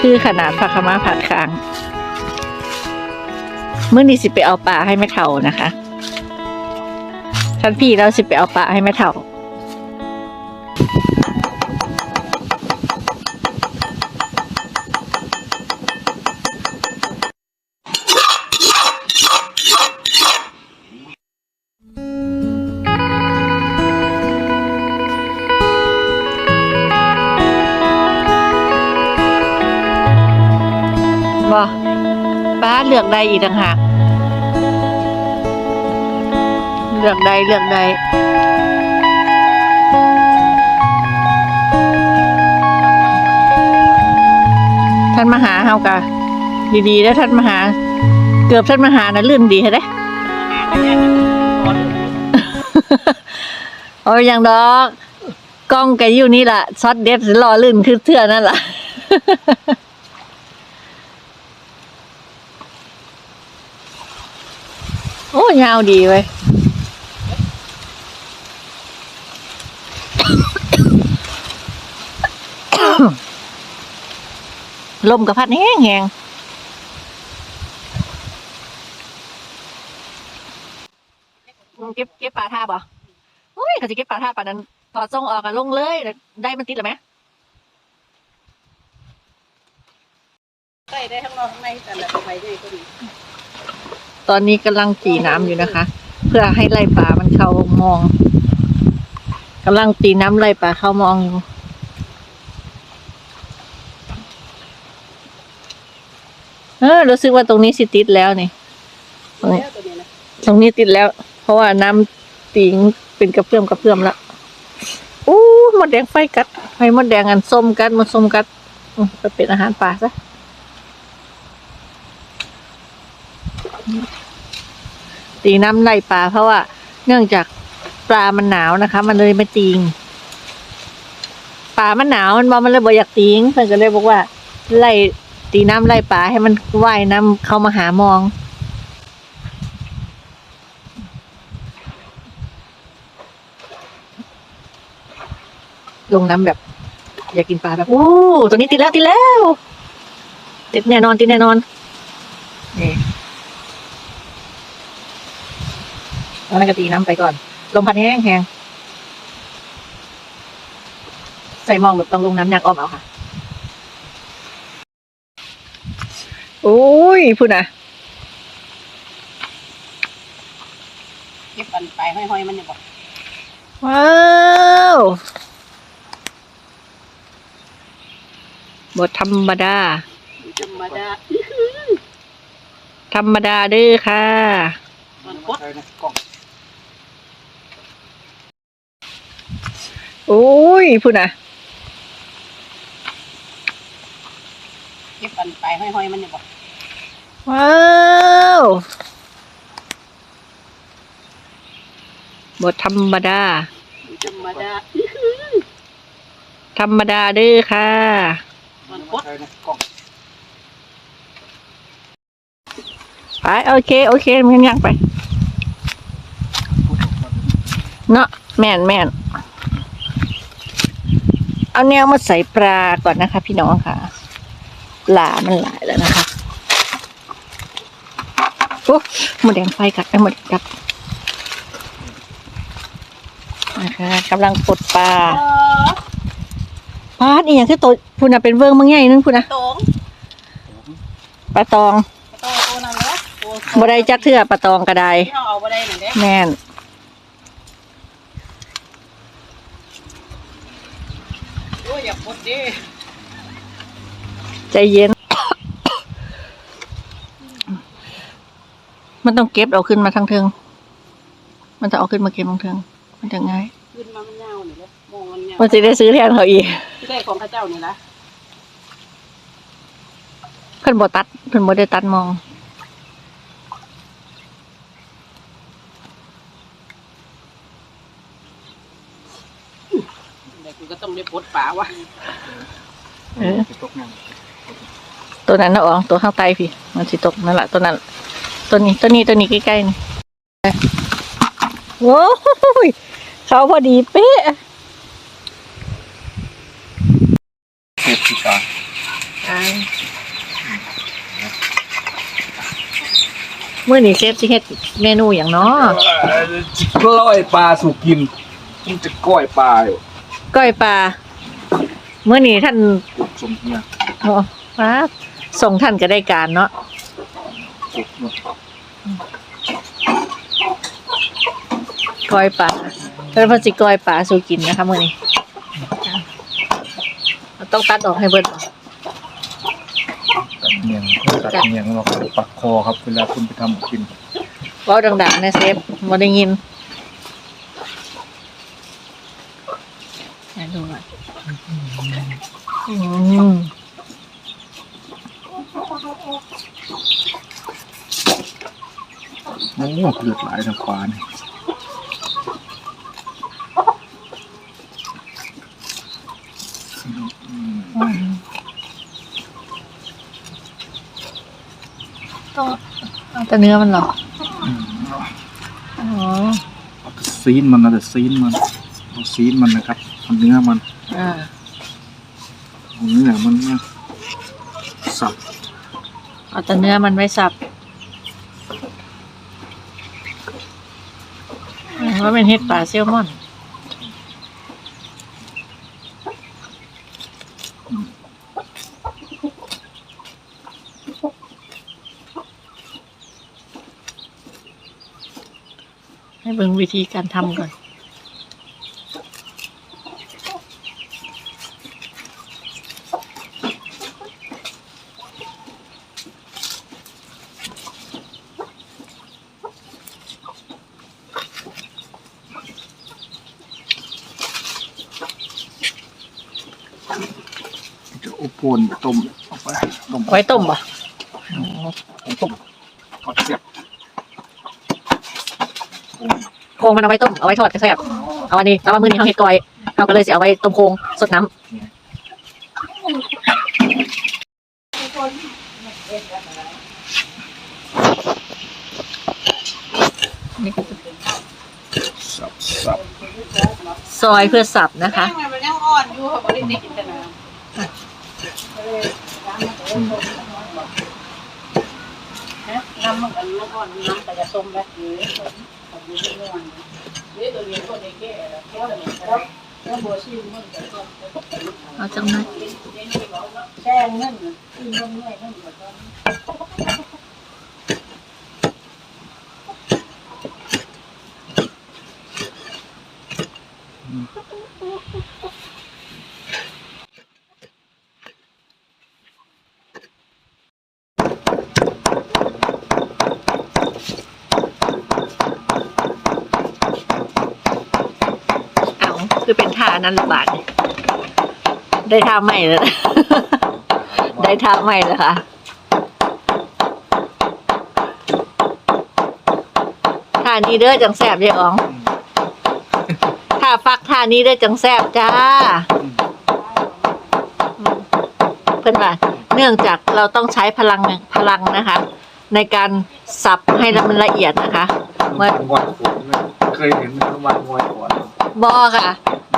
คือขนาดผักขมาผัดคางเมื่อนี้สิไปเอาปลาให้แม่เถานะคะท่านพี่เราสิไปเอาปลาให้แม่เถา ป้าเลือกใดอีกต่างหากเลือกใดเลือกใดท่านมาหาเฮากะดีๆแล้วท่านมาหา เกือบท่านมาหานะลื่นดีเห็นไหมโอ้ยยังดอกกล้องแกอยู่นี่ล่ะช็อตเด็ดรอลื่นคือเทื่อนั่นล่ะ โอ้ยาวดีเว้ยลมกับพัดแห้งแหงเก็บเก็บปลาท่าบ่โอ้ยเขาจะเก็บปลาท่าปลานั้นถอดทรงออกกันลงเลยแล้วได้มันติดหรือไหมใส่ได้ทั้งนอกทั้งในแต่ละไปได้ก็ดี ตอนนี้กำลังตีน้ำอยู่นะคะ เพื่อให้ไล่ปลามันเข้ามองกำลังตีน้ำไล่ปลาเข้ามองอยู่เออรู้สึกว่าตรงนี้สิติดแล้วนี่ตรงนี้ตรงนี้ติดแล้ว เพราะว่าน้ำติงเป็นกระเพื่อมกระเพื่อมละอู้มดแดงไฟกัดไฟมดแดงอันส้มกัดมดส้มกัดมไปเป็นอาหารป่าซะ ตีน้ำไล่ปลาเพราะว่า เนื่องจากปลามันหนาวนะคะ มันเลยไม่ติงปลามันหนาวมันบอกมันเลยบอกอยากติงเพื่อนก็เลยบอกว่า ไล่ตีน้ำไล่ปลาให้มันว่ายน้ำเข้ามาหามองลงน้ำแบบ อยากกินปลาแบบโอ้ตัวนี้ติดแล้วติดแล้ว ติดแน่นอนติดแน่นอน แล้วนั่นก็ตีน้ำไปก่อน ลมพัดแห้งแห้งใส่หมองแบบต้องลงน้ำอยากออมเอาค่ะ โอ้ยพูดนะเก็บอันไปห้อยๆมันจะบอกว้าวบทธรรมดา ธรรมดา ธรรมดาเด้อค่ะ มันกดโอ้ ยพูดนะเก็บอันไปห้อยๆมันจะบอกว้าวบทธรรมดา ธรรมดาธรรมดาเด้อค่ะมันกดไปโอเค โอเคมันยังไป เนาะแม่นแม่น เอาแนวมาใส่ปลาก่อนนะคะ พี่น้องค่ะ ปลามันหลายแล้วนะคะโอ้หมดแดงไฟกัดไอ้หมดแดงกัดนะคะกำลังปลดปลาปลาอีอย่างที่ตัวพูน่ะเป็นเวิร์งมังใหญ่นึงพูน่ะตงปลาตองโตตัวนั้นเหรอตัวบ่ได้จักเทื่อปลาตองกระไดที่เราเอาบ่ได้หนึ่งเด้แม่น อ้ยอย่ากดดิใจเย็น มันต้องเก็บเอาขึ้นมาทั้งเทิง มันจะเอาขึ้นมาเก็บทั้งเทิง มันจะง่าย ขึ้นมามันยาวนี่เลยมองมันยาวมันจะได้ซื้อแทนเขาอีกที่ได้ของข้าเจ้านี่ละเพิ่นบ่ตัด เพิ่นบ่ได้ตัดมอง เดี๋ยว กูก็ต้องได้ปลดฝาวะเออตัวนั้นนะอ๋อตัวข้างใต้พี่ มันสิตกนั่นแหละตัวนั้น ตัวนี้ตัวนี้ตัวนี้ใกล้ๆนี่โว้ยเขาพอดีเป๊ะเจ็ดสิบาทอ่าเมื่อนี้เชฟสิเฮ็ดเมนูอย่างเนาะกล้อยปลาสู่กินมันจะก้อยปลาอยู่ ก้อยปลาเมื่อนี้ท่านกบสมเนี่ยโอ้ฟ้าส่งท่านก็ได้การเนาะกบเนาะก้อยปลาแล้วเพนสิก้อยปลาสู่กินนะคะมื่อนี้เราต้องตัดออกให้เบิดออกตัดเนียงตัดเนียงเราปักคอครับ เวลาคุณไปทำกินเว้าดังๆนะเซฟบ่ได้ยินอะดูก่อน อืมโอ้เลือดไหลทางขวานี่ต้องเอาแต่เนื้อมันเหรออืมอ๋อ เอาแต่ซีนมันนะแต่ซีนมันเอาซีนมันนะครับเอาเนื้อมัน อ่า เอาเนื้อมันนะสับ เอา แต่เนื้อมันไว้สับว่าเป็นเห็ดปลาเซลมอนให้เบิ่งวิธีการทำก่อน ปนต้มเอาไปต้มไว้ต้มป่ะต้มทอดเสียบโครงมันเอาไว้ต้ม เอาไว้ทอดก็แซ่บเอาอันนี้แต่ว่ามื้อนี้เขาเฮ็ดก้อยเขาก็เลยสิเอาไว้ต้มโครงสดน้ำนี่ก็จะสับสับซอยเพื่อสับนะคะยังไงมันยังอ่อนอยู่ค่ะบ่ได้ได้กินแต่น้ำฮะ น้ำมันกันมันอ่อนน้ำแต่จะส้มแบบนี้แบบนี้ไม่อ่อนนี่ตัวนี้คนนี้แก่แล้วแก่แล้วแล้วบัวชิมมันจะส้มเอาจังนั้นแช่เงินขึ้นเงินเงินเงินแบบนี้เอา คือเป็นท่านั้นละบาทนี่ได้ท่าใหม่แล้วนะได้ท่าใหม่แล้วค่ะท่านี้เด้อจังแซบยายอ๋องท่าฟักท่านี้เด้อจังแซบจ้าเพื่อนว่าเนื่องจากเราต้องใช้พลังพลังนะคะ ในการสับให้มันละเอียดนะคะเมื่องอยขวนเลยเคยเห็นฮนุมานงอยขวนบอค่ะ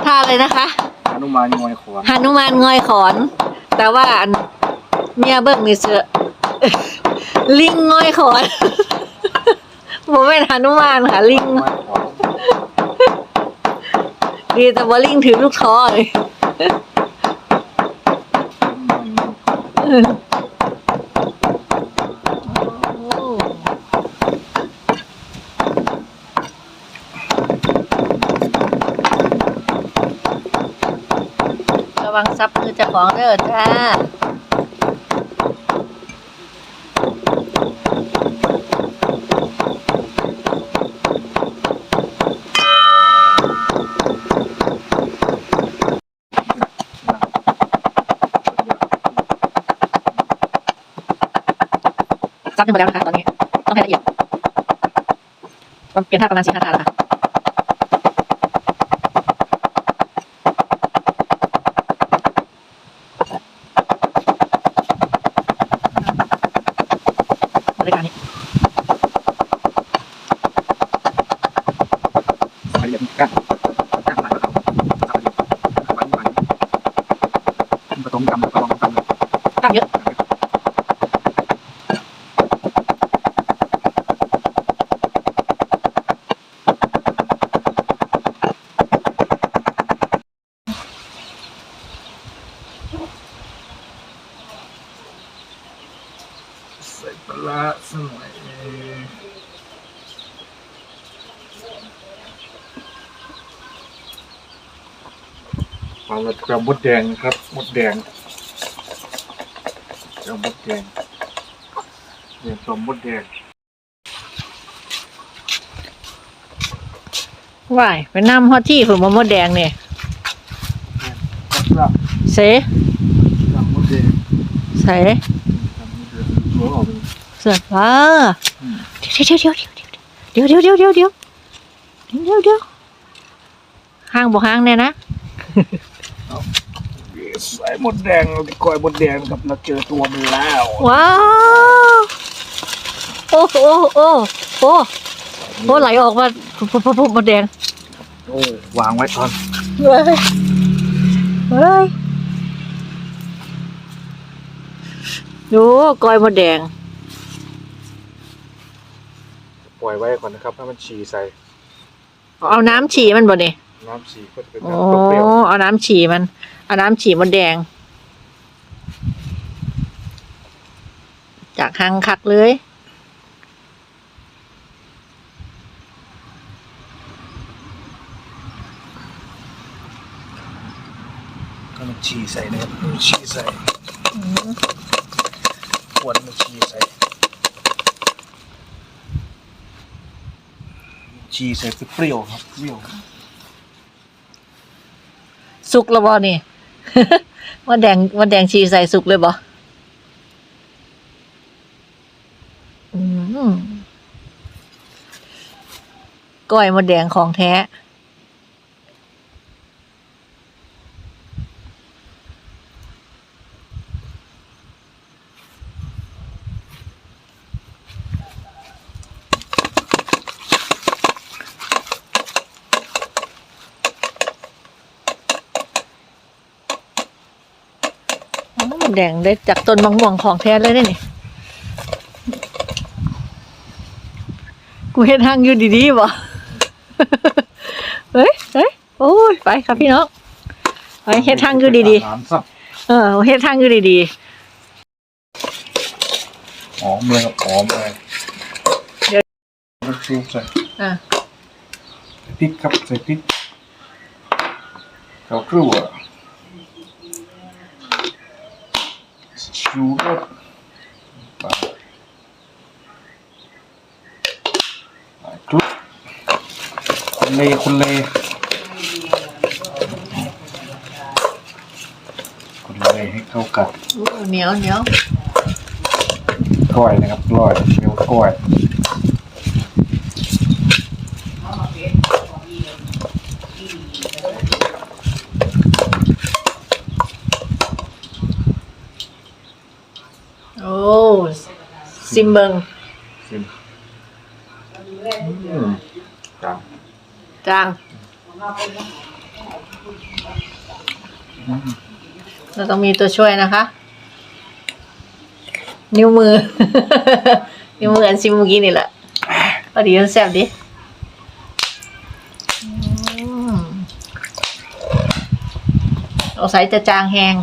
ท่าเลยนะคะฮนุมานงอยขวนหนุมานงอยขอน แต่ว่าอันเมียเบิกนี่เสือลิงงอยขอนผมเป็นหนุมานค่ะลิงงอยขวนดีแต่ว่าลิงถือลูกท้อเลย รับมือเจ้าของเด้อจ้าซับไปหมดแล้วนะคะตอนนี้ ต้องให้ละเอียดต้องเปลี่ยนท่าประมาณสี่ห้าท่าแล้วค่ะรายการนี้ ละเอียดกันกันหลายครับละเอียดหวานหวานผสมกันแล้วก็ลองกันเลย กล้ามเยอะ ระสักหน่อยเออ ฟังแล้วกับมดแดงนะครับมดแดงกับมดแดงเรียนตัวมดแดงว่ายไปนำฮอตที่ผมมามดแดงเนี่ยครับเสกับมดแดงใส่กับมดแดงหัวออกเป็นเสือฟ้าเดี๋ยวเดี๋ยวเดี๋ยวเดี๋ยวเดี๋ยวเดี๋ยวเดี๋ยวเดี๋ยวเดี๋ยวเดี๋ยวห้างบ่ห้างแน่นะ ใส่มดแดงเราไปกอยมดแดงครับเราเจอตัวมันแล้ว ว้าว โอ้โหโอ้โอ้โอ้ไหลออกมาปุ๊บปุ๊บปุ๊บมดแดงโอ้วางไว้ก่อนเฮ้ยเฮ้ยดูกอยหมดแดง ปล่อยไว้ก่อนนะครับให้มันฉี่ใส่ เอาน้ำฉี่มันบ่เนี่ย น้ำฉี่ก็จะเป็นโอ้น้ำเปรี้ยวเอาน้ำฉี่มัน เอาน้ำฉี่มดแดง จากหังคักเลย ๆก็มันฉี่ใส่นะครับมันฉี่ใส่ควรมันฉี่ใส่ฉี่ใส่เปรี้ยวๆครับเปรี้ยว สุกแล้วบ่นี่มาแดงมาแดงชีใส่สุกเลยบ่อืมก้อยมาแดงของแท้ แดงได้จากต้นมะม่วงของแท้เลยได้นี่กูเห็นทางอยู่ดีๆบ่เฮ้ยเฮ้ยโอ้ยไปครับพี่น้องไปเฮ็ดทางอยู่ดีๆน้ำซับๆเออเฮ็ดทางอยู่ดีหอมเลยครับหอมเลยเดี๋ยวมันชูใส่ๆอะพริกครับใส่พริกข้าวกลัว ชูรสปลาปลาคลุกคนเลคนเลคนเลให้เข้ากันอู้เหนียวเหนียวก้อยนะครับก้อยเรียวก้อย โอ้ ซิมเบิงซิมอืมครับจางอืมเราต้องมีตัวช่วยนะคะ นิ้วมือ นิ้วมืออันซิมเมื่อกี้นี่แหละพอดีมันแซ่บดิอืมเอาใส่จะจางแหง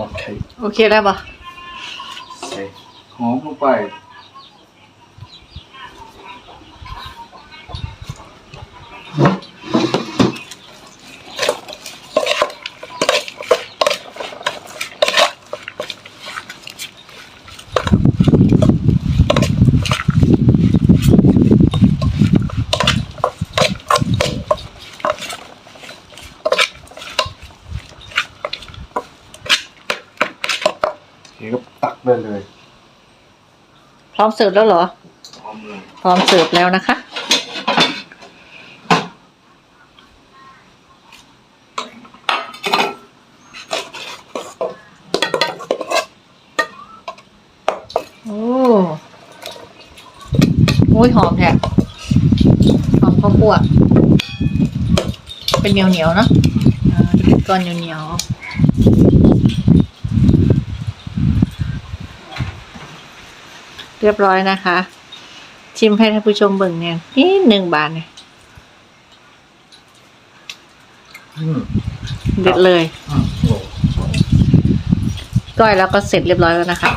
โอเค โอ เคได้ปะใส่หอมลงไป เดี๋ยวก็ตักได้เลยพร้อมเสิร์ฟแล้วเหรอ พร้อมเลยพร้อมเสิร์ฟแล้วนะคะ โอ้โอ้ยหอมแท้หอมข้าวคั่วเป็นเหนียวเหนียวๆเนอะอ่าเป็นก้อนเหนียวเหนียว เรียบร้อยนะคะ ชิมให้ท่านผู้ชมเบิ่งเนี่ยนี่หนึ่งบาทเนี่ยอืมเด็ดเลยอืมโอ้ก้อยแล้วก็เสร็จเรียบร้อยแล้วนะคะ